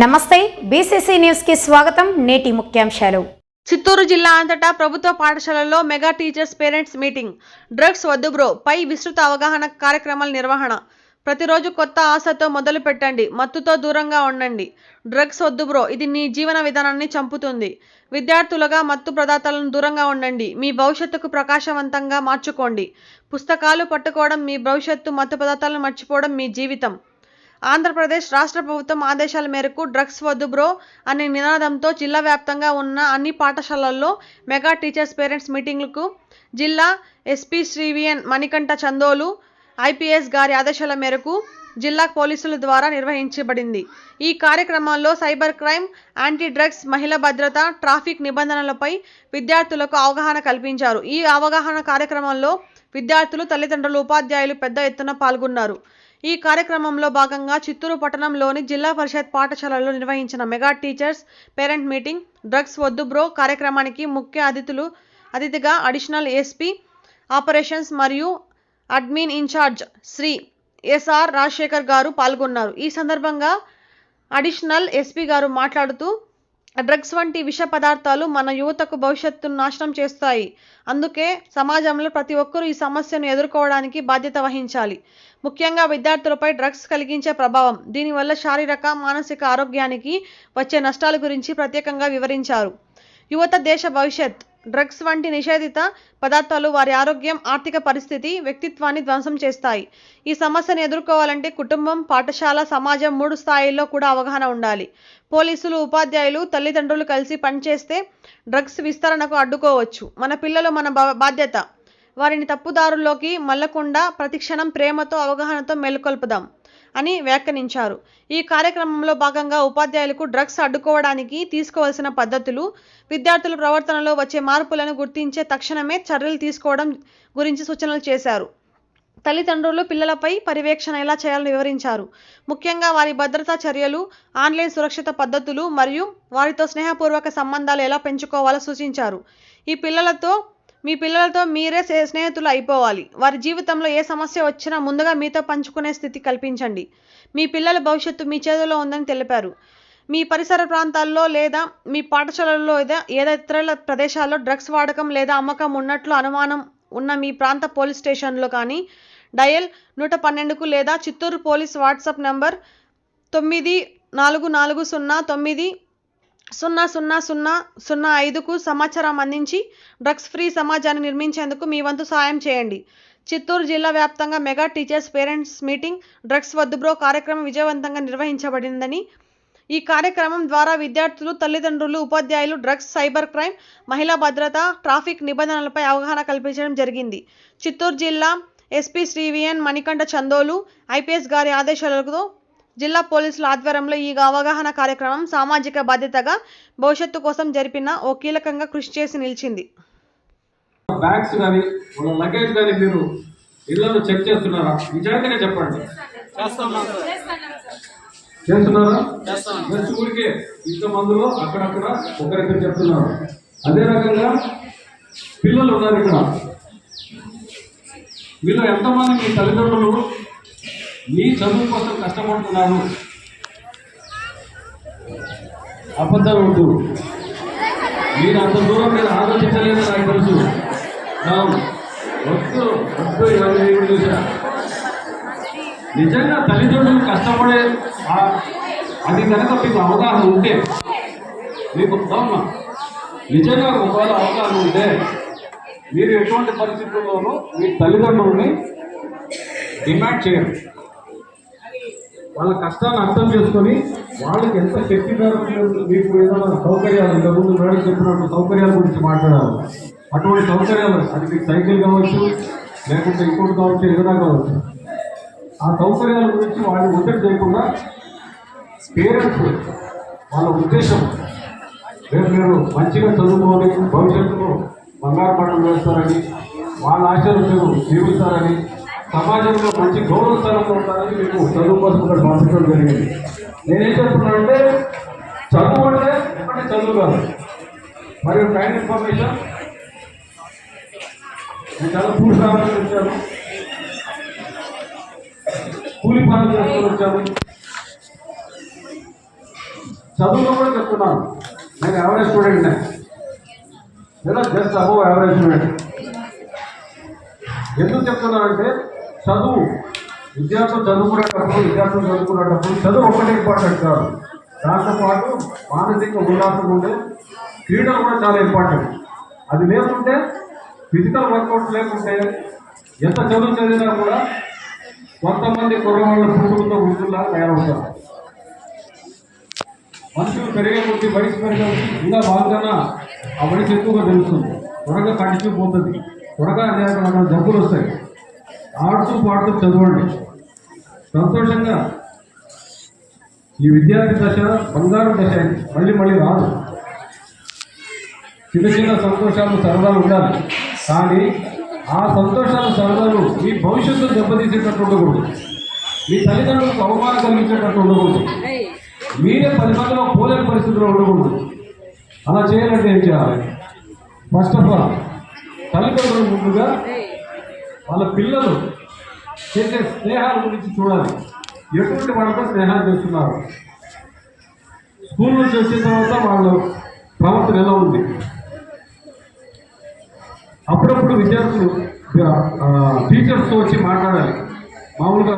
నమస్తే బీసీసీ న్యూస్కి స్వాగతం నేటి ముఖ్యాంశాలు. చిత్తూరు జిల్లా అంతటా ప్రభుత్వ పాఠశాలల్లో mega teachers parents meeting. Drugs వద్దు బ్రో పై విస్తృత అవగాహన కార్యక్రమాల నిర్వహణ. ప్రతిరోజు కొత్త ఆశతో మొదలు పెట్టండి మత్తుతో దూరంగా ఉండండి. డ్రగ్స్ వద్దు బ్రో ఇది నీ జీవన విధానాన్ని చంపుతుంది. విద్యార్థులుగా మత్తు పదార్థాలను దూరంగా ఉండండి మీ భవిష్యత్తుకు ప్రకాశవంతంగా మార్చుకోండి. పుస్తకాలు పట్టుకోవడం మీ భవిష్యత్తు మత్తు పదార్థాలను మర్చిపోవడం మీ జీవితం. ఆంధ్రప్రదేశ్ రాష్ట్ర ప్రభుత్వం ఆదేశాల మేరకు డ్రగ్స్ వద్దు బ్రో అనే నినాదంతో జిల్లా వ్యాప్తంగా ఉన్న అన్ని పాఠశాలల్లో మెగా టీచర్స్ పేరెంట్స్ మీటింగ్లకు జిల్లా ఎస్పీ శ్రీవిఎన్ మణికంఠ చందోలు ఐపీఎస్ గారి ఆదేశాల మేరకు జిల్లా పోలీసుల ద్వారా నిర్వహించబడింది. ఈ కార్యక్రమంలో సైబర్ క్రైమ్ యాంటీ డ్రగ్స్ మహిళ భద్రత ట్రాఫిక్ నిబంధనలపై విద్యార్థులకు అవగాహన కల్పించారు. ఈ అవగాహన కార్యక్రమంలో విద్యార్థులు తల్లిదండ్రులు ఉపాధ్యాయులు పెద్ద ఎత్తున పాల్గొన్నారు. ఈ కార్యక్రమంలో భాగంగా చిత్తూరు పట్టణంలోని జిల్లా పరిషత్ పాఠశాలలో నిర్వహించిన mega teachers parent meeting drugs వద్దు బ్రో కార్యక్రమానికి ముఖ్య అతిథులు అతిథిగా అడిషనల్ ఎస్పీ ఆపరేషన్స్ మరియు admin incharge Shri SR Rajasekhar గారు పాల్గొన్నారు. ఈ సందర్భంగా అడిషనల్ ఎస్పీ గారు మాట్లాడుతూ డ్రగ్స్ వంటి విష పదార్థాలు మన యువతకు భవిష్యత్తును నాశనం చేస్తాయి. అందుకే సమాజంలో ప్రతి ఒక్కరూ ఈ సమస్యను ఎదుర్కోవడానికి బాధ్యత వహించాలి. ముఖ్యంగా విద్యార్థులపై డ్రగ్స్ కలిగించే ప్రభావం దీనివల్ల శారీరక మానసిక ఆరోగ్యానికి వచ్చే నష్టాల గురించి ప్రత్యేకంగా వివరించారు. యువత దేశ భవిష్యత్ డ్రగ్స్ వంటి నిషేధిత పదార్థాలు వారి ఆరోగ్యం ఆర్థిక పరిస్థితి వ్యక్తిత్వాన్ని ధ్వంసం చేస్తాయి. ఈ సమస్యను ఎదుర్కోవాలంటే కుటుంబం పాఠశాల సమాజం మూడు స్థాయిల్లో కూడా అవగాహన ఉండాలి. పోలీసులు ఉపాధ్యాయులు తల్లిదండ్రులు కలిసి పనిచేస్తే డ్రగ్స్ విస్తరణకు అడ్డుకోవచ్చు. మన పిల్లలు మన బా- బాధ్యత. వారిని తప్పుదారుల్లోకి మళ్ళకుండా ప్రతిక్షణం ప్రేమతో అవగాహనతో మేలుకొల్పుదాం. అని వ్యాఖ్యానించారు. ఈ కార్యక్రమంలో భాగంగా ఉపాధ్యాయులకు డ్రగ్స్ అడ్డుకోవడానికి తీసుకోవాల్సిన పద్ధతులు విద్యార్థుల ప్రవర్తనలో వచ్చే మార్పులను గుర్తించే తక్షణమే చర్యలు తీసుకోవడం గురించి సూచనలు చేశారు. తల్లిదండ్రులు పిల్లలపై పర్యవేక్షణ ఎలా చేయాలని వివరించారు. ముఖ్యంగా వారి భద్రతా చర్యలు ఆన్లైన్ సురక్షిత పద్ధతులు మరియు వారితో స్నేహపూర్వక సంబంధాలు ఎలా పెంచుకోవాలో సూచించారు. ఈ పిల్లలతో మీ పిల్లలతో మీరే స్నేహితులు అయిపోవాలి వారి జీవితంలో ఏ సమస్య వచ్చినా ముందుగా మీతో పంచుకునే స్థితి కల్పించండి. మీ పిల్లల భవిష్యత్తు మీ చేతిలో ఉందని తెలిపారు. మీ పరిసర ప్రాంతాల్లో లేదా మీ పాఠశాలల్లో లేదా ఏదో ఇతర ప్రదేశాల్లో డ్రగ్స్ వాడకం లేదా అమ్మకం ఉన్నట్లు అనుమానం ఉన్న మీ ప్రాంత పోలీస్ స్టేషన్లో కానీ డయల్ నూట పన్నెండుకు లేదా చిత్తూరు పోలీస్ వాట్సాప్ నంబర్ తొమ్మిది నాలుగు నాలుగు సున్నా తొమ్మిది సున్నా సున్నా సున్నా సున్నా ఐదుకు సమాచారం అందించి డ్రగ్స్ ఫ్రీ సమాజాన్ని నిర్మించేందుకు మీ వంతు సాయం చేయండి. చిత్తూరు జిల్లా వ్యాప్తంగా mega teachers parents meeting drugs వద్దు బ్రో కార్యక్రమం విజయవంతంగా నిర్వహించబడిందని. ఈ కార్యక్రమం ద్వారా విద్యార్థులు తల్లిదండ్రులు ఉపాధ్యాయులు డ్రగ్స్ సైబర్ క్రైమ్ మహిళా భద్రత ట్రాఫిక్ నిబంధనలపై అవగాహన కల్పించడం జరిగింది. చిత్తూరు జిల్లా ఎస్పీ శ్రీవిఎన్ మణికంఠ చందోలు ఐపీఎస్ గారి ఆదేశాలతో జిల్లా పోలీసుల ఆధ్వర్యంలో ఈ అవగాహన కార్యక్రమం సామాజిక బాధ్యతగా భవిష్యత్తు కోసం జరిపిన ఓ కీలకంగా కృషి చేసి నిలిచింది. బ్యాగ్స్ కానీ వాళ్ళ లగేజ్ కానీ మీరు ఇళ్ళను చెక్ చేస్తున్నారా? నిజాయితీగా చెప్పండి. చేస్తున్నారా? జస్ట్ ఊరికే ఇంత మందిలో అక్కడక్కడ ఒకరిద్దరు చెప్తున్నారు. అదే రకంగా పిల్లలు ఉన్నారు ఇక్కడ. వీళ్ళు ఎంతమంది మీ తల్లిదండ్రులు మీ చదువు కోసం కష్టపడుతున్నారు. అబద్ధాలు వద్దు. మీరు అంత దూరం మీరు ఆలోచించలేదు నాకు తెలుసు. అవును. వద్దు వద్దు ఇవన్నీ ఏమి చూసా. నిజంగా తల్లిదండ్రులు కష్టపడే అది కనుక మీకు అవగాహన ఉంటే మీకు అవునా నిజంగా ఒకవేళ అవగాహన ఉంటే మీరు ఎటువంటి పరిస్థితుల్లోనూ మీ తల్లిదండ్రులని డిమాండ్ చేయండి వాళ్ళ కష్టాన్ని అర్థం చేసుకొని వాళ్ళకి ఎంత శక్తి మీకు ఏదైనా సౌకర్యాలు ఇంతకుముందు మేడం చెప్పినట్టు సౌకర్యాల గురించి మాట్లాడాలి అటువంటి సౌకర్యాలు అది మీకు సైకిల్ కావచ్చు లేకుంటే ఇంకోటి కావచ్చు ఏదైనా కావచ్చు. ఆ సౌకర్యాల గురించి వాళ్ళని ఒత్తిడి చేయకుండా పేరెంట్స్ వాళ్ళ ఉద్దేశం రేపు మీరు మంచిగా చదువుకొని భవిష్యత్తులో బంగారు పంటలు వేస్తారని వాళ్ళ ఆశలు మీరు జీవిస్తారని సమాజంలో మంచి గౌరవ స్థానంలో ఉండాలని మీకు చదువు కోసం కూడా పంపించడం జరిగింది నేనేం చెప్తున్నానంటే చదువు అంటే ఒకటి చదువు కాదు. మరియు టైం ఇన్ఫర్మేషన్ నేను చాలా పూర్తి రావాలని వచ్చాను. కూలి పనులు చేసుకొని వచ్చాను. చదువులో కూడా చెప్తున్నాను. నేను యావరేజ్ స్టూడెంట్ లేదా జస్ట్ అబౌవ్ యావరేజ్ స్టూడెంట్ ఎందుకు చెప్తున్నానంటే చదువు. విద్యార్థులు చదువుకునేటప్పుడు విద్యార్థులు చదువుకునేటప్పుడు చదువు ఒకటే ఇంపార్టెంట్ కాదు. దాంతోపాటు మానసిక ఉల్లాసం ఉండే క్రీడలు కూడా చాలా ఇంపార్టెంట్ అది లేకుంటే ఫిజికల్ వర్కౌట్ లేకుంటే ఎంత చదువు చదివినా కూడా కొంతమంది కుర్రవాళ్ళ పురుగులతో వృద్ధుల్లా తయారవుతారు. మనుషులు పెరిగే కొద్ది వయసు పెరిగే ఇంకా బాగా ఆ వయసు ఎక్కువగా తెలుస్తుంది. త్వరగా కడిచిపోతుంది త్వరగా అనేక రకాల జబ్బులు వస్తాయి. ఆడుతూ పాడుతూ చదవండి. సంతోషంగా. ఈ విద్యార్థి దశ బంగారు దశ మళ్ళీ మళ్ళీ రాదు. చిన్న చిన్న సంతోషాలు సరదాలు ఉండాలి. కానీ ఆ సంతోషాలు సరదాలు మీ భవిష్యత్తు దెబ్బతీసేటట్టు ఉండకూడదు. మీ తల్లిదండ్రులకు అవమానం కలిగించేటట్టు ఉండకూడదు. మీరే పది మందిలో పోలేని పరిస్థితిలో ఉండకూడదు. అలా చేయాలంటే ఏం చేయాలి? ఫస్ట్ ఆఫ్ ఆల్ తల్లిదండ్రులు ముందుగా వాళ్ళ పిల్లలు చేసే స్నేహాల గురించి చూడాలి. ఎటువంటి వాళ్ళతో స్నేహాలు చేస్తున్నారు? స్కూల్ నుంచి వచ్చిన తర్వాత వాళ్ళు ప్రవర్తన ఎలా ఉంది? అప్పుడప్పుడు విద్యార్థులు టీచర్స్తో వచ్చి మాట్లాడాలి. మామూలుగా